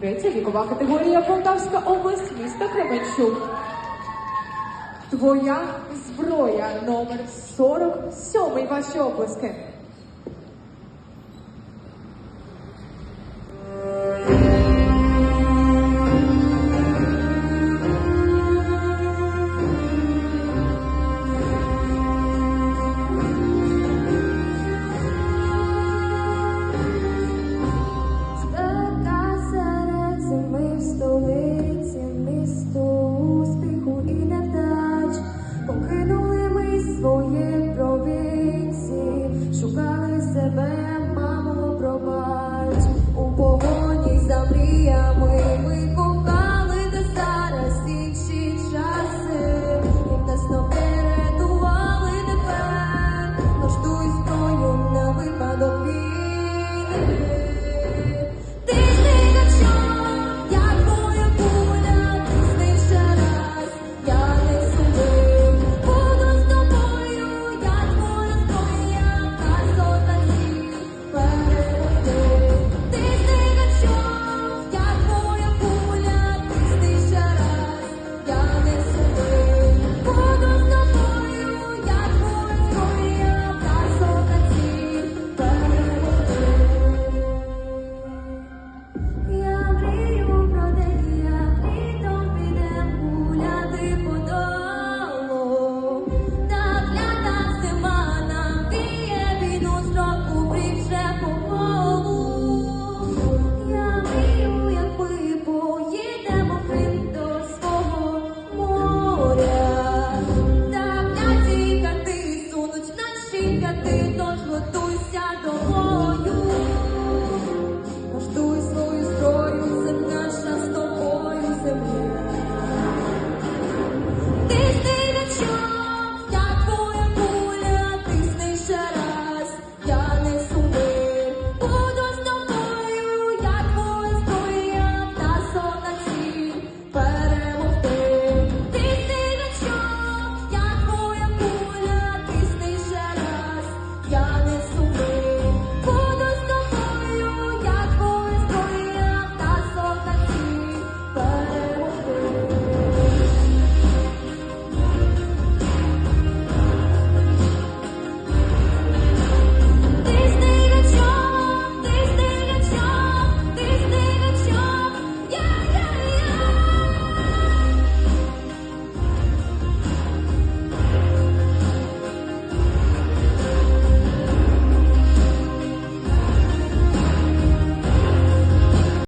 Третя вікова категорія Полтавська область, міста Кременчук. Твоя зброя номер 47. Ваші оплески.